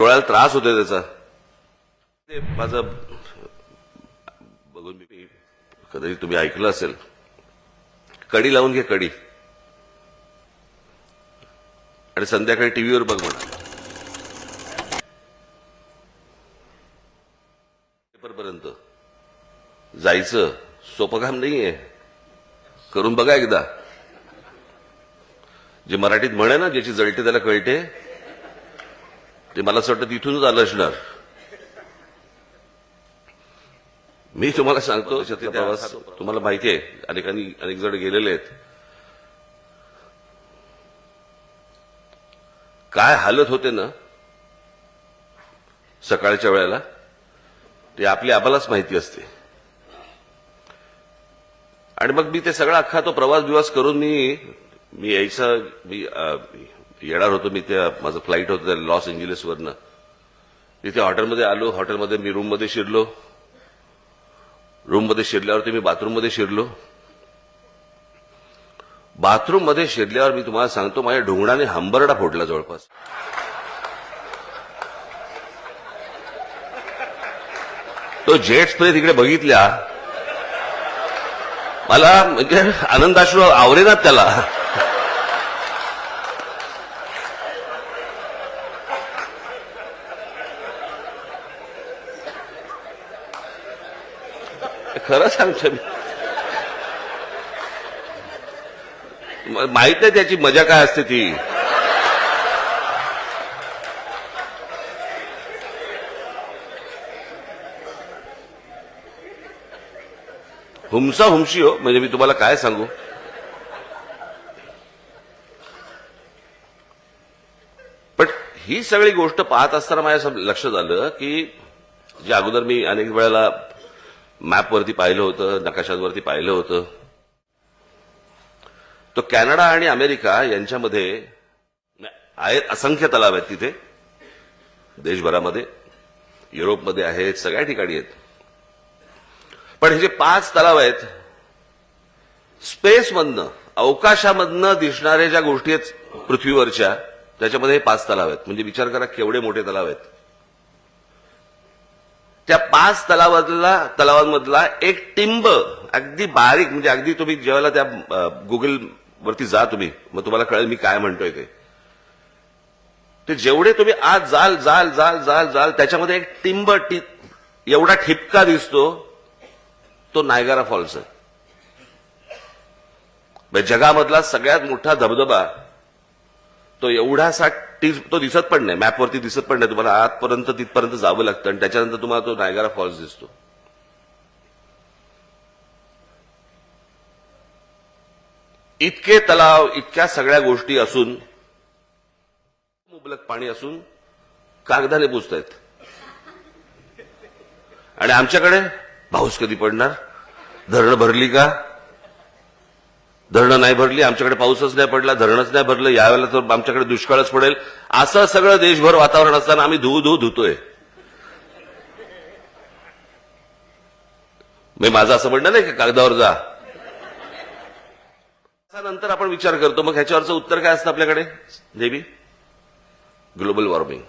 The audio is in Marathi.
डोळ्याला त्रास होतोय त्याचा. ते माझं बघून मी कदाचित तुम्ही ऐकलं असेल. कडी लावून घे कडी. आणि संध्याकाळी टीव्हीवर बघ म्हणा. पेपरपर्यंत. जायचं सोपं काम नाहीये. करून बघा एकदा. जे मराठीत म्हणे ना ज्याची जळते त्याला कळते. ते मला असं वाटतं तिथूनच आलं असणार. मी तुम्हाला सांगतो प्रवास तुम्हाला माहिती आहे अनेकांनी अनेक जण गेलेले आहेत. काय हालत होते ना सकाळच्या वेळेला ते आपली आम्हालाच माहिती असते. आणि मग मी ते सगळा अख्खा तो प्रवास बिवास करून मी मी यायचा मी येणार होतो मी त्या माझं फ्लाईट होतं त्या लॉस एंजलिसवरनं तिथे हॉटेलमध्ये आलो हॉटेलमध्ये मी रूममध्ये शिरलो. रूममध्ये शिरल्यावरती मी बाथरूममध्ये शिरलो. बाथरूममध्ये शिरल्यावर मी तुम्हाला सांगतो माझ्या ढोंगणाने हंबरडा फोडला जवळपास. तो जेट स्प्रे तिकडे बघितल्या. मला म्हणजे आनंदाश्रू आवरेनात त्याला. खरं सांगतो मी. माहीत नाही त्याची मजा काय असते ती. हुमसा हुमशी हो म्हणजे मी तुम्हाला काय सांगू? पण ही सगळी गोष्ट पाहत असताना माझ्या लक्षात आलं की जे अगोदर मी अनेक वेळेला मॅपवरती पाहिलं होतं नकाशांवरती पाहिलं होतं. तो कॅनडा आणि अमेरिका यांच्यामध्ये आहेत असंख्य तलाव आहेत तिथे. देशभरामध्ये युरोपमध्ये आहेत सगळ्या ठिकाणी आहेत. पण हे जे पाच तलाव आहेत स्पेसमधनं अवकाशामधनं दिसणाऱ्या ज्या गोष्टी आहेत पृथ्वीवरच्या त्याच्यामध्ये हे पाच तलाव आहेत. म्हणजे विचार करा केवढे मोठे तलाव आहेत. त्या पाच तलावातला तलावांमधला एक टिंब अगदी बारीक म्हणजे अगदी तुम्ही जेव्हा त्या गुगल वरती जा तुम्ही. मग तुम्हाला कळेल मी काय म्हणतोय ते. ते जेवढे तुम्ही आज जाल जाल जाल जाल जाल त्याच्यामध्ये एक टिंब एवढा ठिपका दिसतो तो नायगारा फॉल्स आहे. म्हणजे जगामधला सगळ्यात मोठा धबधबा तो एवढासा ती तो दिसत पण नाही. मॅपवरती दिसत पण नाही. तुम्हाला आतपर्यंत तिथपर्यंत जावं लागतं आणि त्याच्यानंतर तुम्हाला तो नायगारा फॉल्स दिसतो. इतके तलाव इतक्या सगळ्या गोष्टी असून मुबलक पाणी असून कागदाने पुजतायत आणि आमच्याकडे पाऊस कधी पडणार? धरणं भरली का? धरणं नाही भरली आमच्याकडे पाऊसच नाही पडला धरणच नाही भरलं यावेळेला तर आमच्याकडे दुष्काळच पडेल. असं सगळं देशभर वातावरण असताना आम्ही धू धू धुतोय. मी माझं असं म्हणणं नाही का कागदावर जा. नंतर आपण विचार करतो मग ह्याच्यावरचं उत्तर काय असतं आपल्याकडे देवी? Global warming.